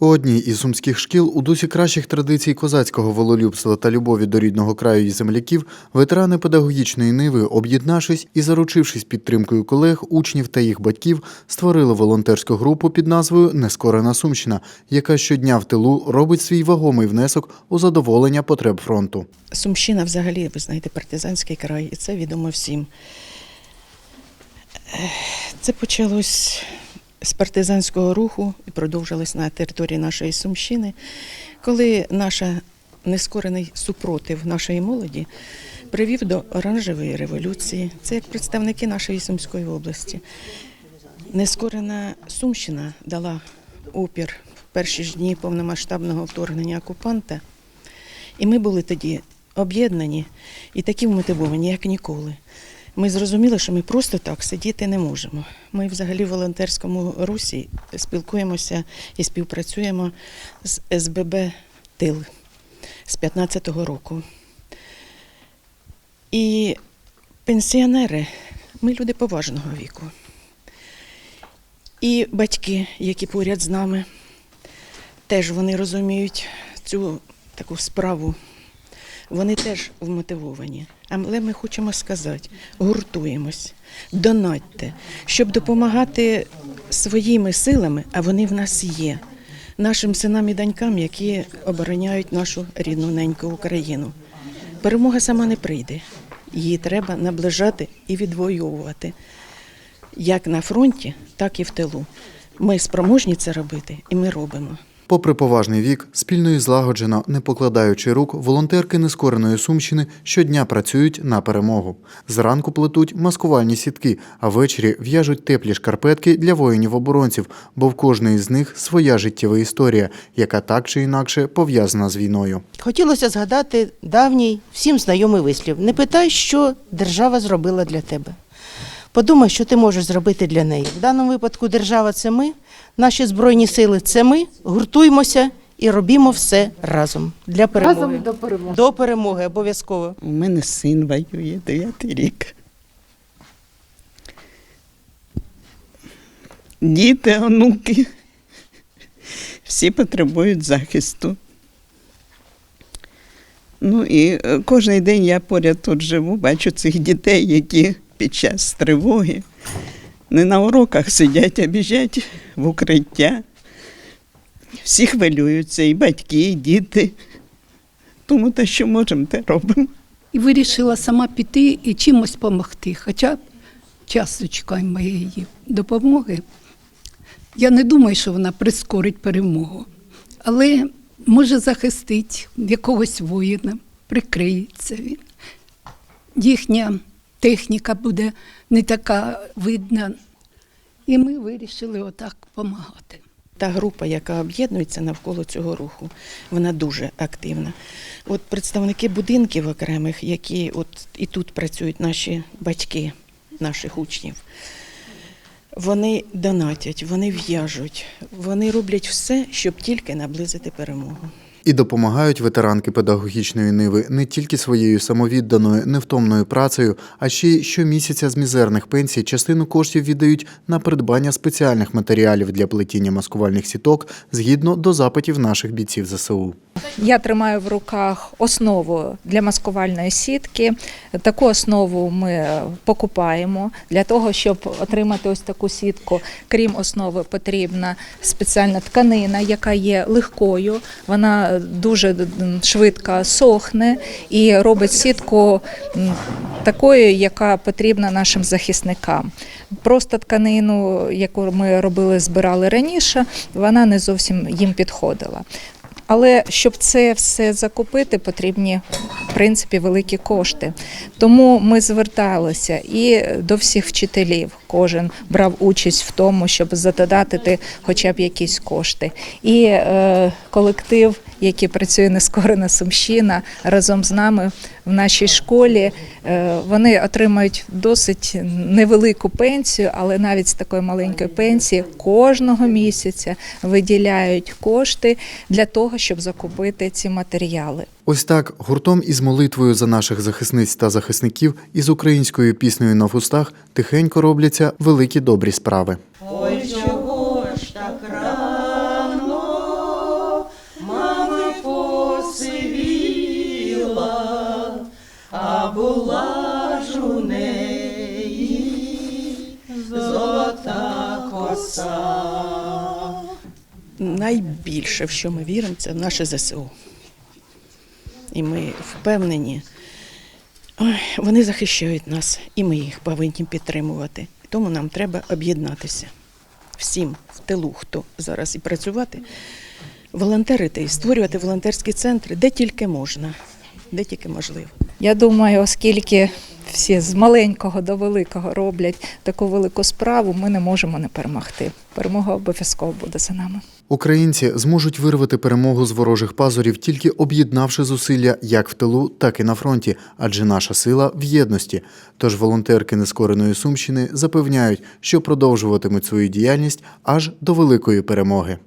У одній із сумських шкіл у дусі кращих традицій козацького вололюбства та любові до рідного краю і земляків ветерани педагогічної ниви, об'єднавшись і заручившись підтримкою колег, учнів та їх батьків, створили волонтерську групу під назвою Нескорена Сумщина, яка щодня в тилу робить свій вагомий внесок у задоволення потреб фронту. Сумщина взагалі, ви знаєте, партизанський край, і це відомо всім. Це почалось з партизанського руху і продовжилось на території нашої Сумщини, коли наша нескорений супротив нашої молоді привів до оранжевої революції. Це як представники нашої Сумської області. Нескорена Сумщина дала опір в перші ж дні повномасштабного вторгнення окупанта. І ми були тоді об'єднані і такі вмотивовані, як ніколи. Ми зрозуміли, що ми просто так сидіти не можемо. Ми взагалі в волонтерському русі спілкуємося і співпрацюємо з СББ Тил з 15-го року. І пенсіонери, ми люди поважного віку. І батьки, які поряд з нами, теж вони розуміють цю таку справу. Вони теж вмотивовані. Але ми хочемо сказати: гуртуємось, донатьте, щоб допомагати своїми силами, а вони в нас є, нашим синам і донькам, які обороняють нашу рідну неньку Україну. Перемога сама не прийде. Її треба наближати і відвоювати як на фронті, так і в тилу. Ми спроможні це робити, і ми робимо. Попри поважний вік, спільно і злагоджено, не покладаючи рук, волонтерки нескореної Сумщини щодня працюють на перемогу. Зранку плетуть маскувальні сітки, а ввечері в'яжуть теплі шкарпетки для воїнів-оборонців, бо в кожної з них своя життєва історія, яка так чи інакше пов'язана з війною. Хотілося згадати давній, всім знайомий вислів: не питай, що держава зробила для тебе. Подумай, що ти можеш зробити для неї. В даному випадку держава це ми, наші збройні сили це ми. Гуртуймося і робімо все разом для перемоги. Разом до перемоги. До перемоги обов'язково. У мене син воює дев'ятий рік. Діти, онуки. Всі потребують захисту. Ну і е, кожен день я поряд тут живу, бачу цих дітей, які під час тривоги не на уроках сидять, а біжать в укриття. Всі хвилюються, і батьки, і діти. Тому те, що можемо, те робимо. І вирішила сама піти і чимось допомогти. Хоча часу чекаємо її допомоги. Я не думаю, що вона прискорить перемогу, але може захистить якогось воїна, прикриється він. Їхня техніка буде не така видна. І ми вирішили отак допомагати. Та група, яка об'єднується навколо цього руху, вона дуже активна. От представники будинків окремих, які от і тут працюють наші батьки, наших учнів, вони донатять, вони в'яжуть, вони роблять все, щоб тільки наблизити перемогу. І допомагають ветеранки педагогічної ниви не тільки своєю самовідданою, невтомною працею, а ще й щомісяця з мізерних пенсій частину коштів віддають на придбання спеціальних матеріалів для плетіння маскувальних сіток згідно до запитів наших бійців ЗСУ. Я тримаю в руках основу для маскувальної сітки. Таку основу ми покупаємо для того, щоб отримати ось таку сітку. Крім основи, потрібна спеціальна тканина, яка є легкою. Вона дуже швидко сохне і робить сітку такою, яка потрібна нашим захисникам. Просто тканину, яку ми робили, збирали раніше, вона не зовсім їм підходила. Але щоб це все закупити, потрібні в принципі великі кошти. Тому ми зверталися і до всіх вчителів. Кожен брав участь в тому, щоб задонатити хоча б якісь кошти. І е, колектив, який працює нескорена Сумщина, разом з нами в нашій школі, е, вони отримають досить невелику пенсію, але навіть з такої маленької пенсії кожного місяця виділяють кошти для того, щоб закупити ці матеріали. Ось так гуртом із молитвою за наших захисниць та захисників і з українською піснею на вустах тихенько робляться великі добрі справи. Ой, чого ж так рано мами посивіла, а була ж у неї золота коса. Найбільше, в що ми віримо, це в наше ЗСУ. І ми впевнені, вони захищають нас, і ми їх повинні підтримувати. Тому нам треба об'єднатися всім в тилу, хто зараз і працювати, волонтерити і створювати волонтерські центри, де тільки можна, де тільки можливо. Я думаю, оскільки всі з маленького до великого роблять таку велику справу, ми не можемо не перемогти. Перемога обов'язково буде за нами. Українці зможуть вирвати перемогу з ворожих пазурів, тільки об'єднавши зусилля як в тилу, так і на фронті, адже наша сила в єдності. Тож волонтерки нескореної Сумщини запевняють, що продовжуватимуть свою діяльність аж до великої перемоги.